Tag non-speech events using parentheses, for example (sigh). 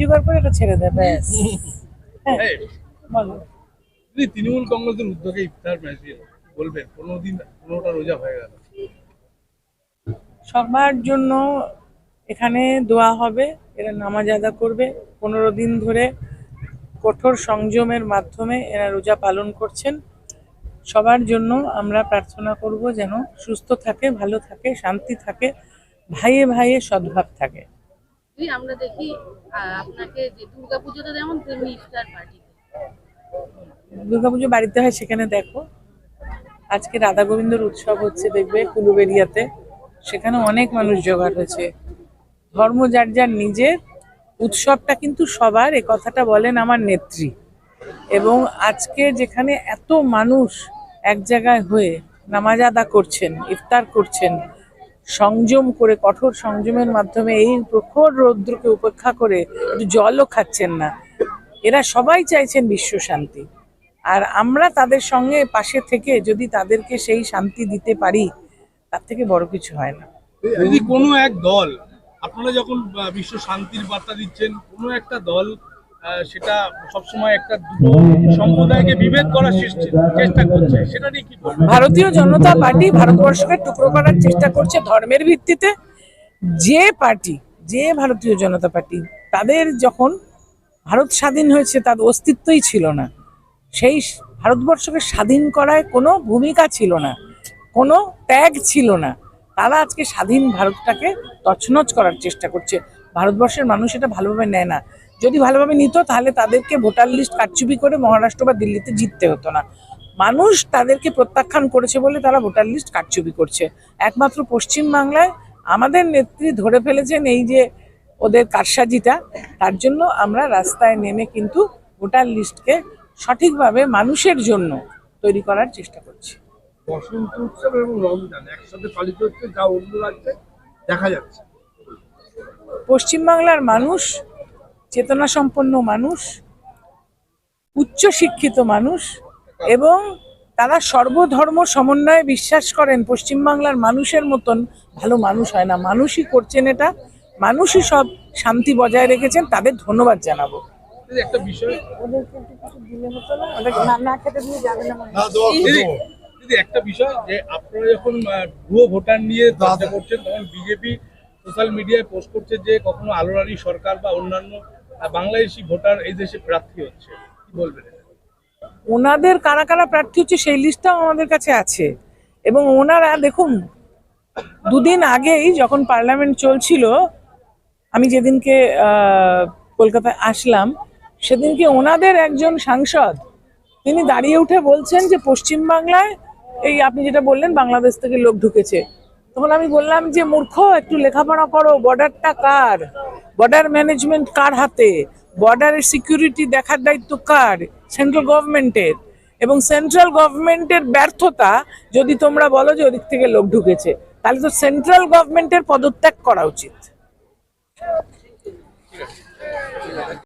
জোগাড় করে এটা ছেড়ে দেয় ব্যাস। (laughs) হ্যাঁ। তৃণমূল কংগ্রেসের উদ্যোগে ইফতার মেহফিল বলবেন পনেরো দিন পনেরোটা রোজা হয়ে গেল। সবার জন্য এখানে দোয়া হবে এরা নামাজ আদা করবে। পনেরো দিন ধরে কঠোর সংযমের মাধ্যমে এরা রোজা পালন করছেন। সবার জন্য আমরা প্রার্থনা করব যেন সুস্থ থাকে ভালো থাকে শান্তি থাকে ভাইয়ে ভাইয়ে সদ্ভাব থাকে। দিদি, আমরা দেখি আপনাকে যে দুর্গাপুজোতে যেমন তেমনি ইফতার পার্টি দুর্গাপুজো বাড়িতে হয় সেখানে দেখো। আজকে রাধা গোবিন্দর উৎসব হচ্ছে দেখবে কুলুবেরিয়াতে। সেখানে অনেক মানুষ জোগাড় হয়েছে। ধর্ম যার যার নিজের উৎসবটা কিন্তু সবার এ কথাটা বলেন আমার নেত্রী। এবং আজকে যেখানে এত মানুষ এক জায়গায় হয়ে নামাজ আদা করছেন ইফতার করছেন সংযম করে, কঠোর সংযমের মাধ্যমে এই প্রখর রৌদ্রকে উপেক্ষা করে জলও খাচ্ছেন না। এরা সবাই চাইছেন বিশ্ব শান্তি। আর আমরা তাদের সঙ্গে পাশে থেকে যদি তাদেরকে সেই শান্তি দিতে পারি, তার থেকে বড় কিছু হয় না। যদি কোনো এক দল, আপনারা যখন বিশ্ব শান্তির বার্তা দিচ্ছেন, কোনো একটা দল সেটা সবসময় একটা দুটো সম্প্রদায়কে বিভেদ করার চেষ্টা করছে। সেটা নিয়ে কি ভারতীয় জনতা পার্টি ভারতবর্ষকে টুকরো করার চেষ্টা করছে ধর্মের ভিত্তিতে। যে পার্টি, যে ভারতীয় জনতা পার্টি, তাদের যখন ভারত স্বাধীন হয়েছে, তার অস্তিত্বই ছিল না। সেই ভারতবর্ষকে স্বাধীন করায় কোনো ভূমিকা ছিল না, কোনো ত্যাগ ছিল না। তারা আজকে স্বাধীন ভারতটাকে তছনছ করার চেষ্টা করছে। ভারতবর্ষের মানুষ এটা ভালোভাবে নেয় না। যদি ভালোভাবে নিত তাহলে তাদেরকে ভোটার লিস্ট কারচুপি করে মহারাষ্ট্র বা দিল্লিতে জিততে হতো না। মানুষ তাদেরকে প্রত্যাখ্যান করেছে বলে তারা ভোটার লিস্ট কারচুপি করছে। একমাত্র পশ্চিম বাংলায় আমাদের নেত্রী ধরে ফেলেছেন এই যে ওদের কারসাজিটা তার জন্য আমরা রাস্তায় নেমে কিন্তু ভোটার লিস্টকে সঠিকভাবে মানুষের জন্য তৈরি করার চেষ্টা করছি। বসন্ত উৎসব এবং রমজান একসাথে পালিত হচ্ছে যা অন্য রাজ্যে দেখা যাচ্ছে। পশ্চিমবাংলার মানুষ চেতনা সম্পন্ন মানুষ উচ্চ শিক্ষিত মানুষ এবং তারা সর্বধর্ম সমন্বয়ে বিশ্বাস করেন পশ্চিমবাংলার মানুষের মতন ভালো মানুষ হয় না। মানুষই করছেন এটা মানুষই সব শান্তি বজায় রেখেছেন তাদের ধন্যবাদ জানাব। একটা বিষয় একটু বিষয় যে আপনারা যখন ভুয়ো ভোটার নিয়ে চর্চা করছেন তখন বিজেপি সোশ্যাল মিডিয়ায় পোস্ট করছে যে কখনো আলোরানি সরকার বা অন্যান্য বাংলাদেশি ভোটার এই দেশে প্রার্থী হচ্ছে, কি বলবেন ওনাদের কারা কারা প্রার্থী হচ্ছে সেই লিস্টটাও আমাদের কাছে আছে। এবং ওনারা, দেখুন, দুদিন আগেই যখন পার্লামেন্ট চলছিল, আমি যেদিনকে কলকাতায় আসলাম, সেদিনকে ওনাদের একজন সাংসদ, তিনি দাঁড়িয়ে উঠে বলছেন যে পশ্চিমবাংলায়, এই আপনি যেটা বললেন, বাংলাদেশ থেকে লোক ঢুকেছে। তখন আমি বললাম যে, মূর্খ, একটু লেখাপড়া করো বর্ডারটা কার? বর্ডার ম্যানেজমেন্ট কার হাতে? বর্ডারের সিকিউরিটি দেখার দায়িত্ব কার? সেন্ট্রাল গভর্নমেন্টের এবং সেন্ট্রাল গভর্নমেন্টের ব্যর্থতা যদি তোমরা বলো যে ওদিক থেকে লোক ঢুকেছে, তাহলে তো সেন্ট্রাল গভর্নমেন্টের পদত্যাগ করা উচিত।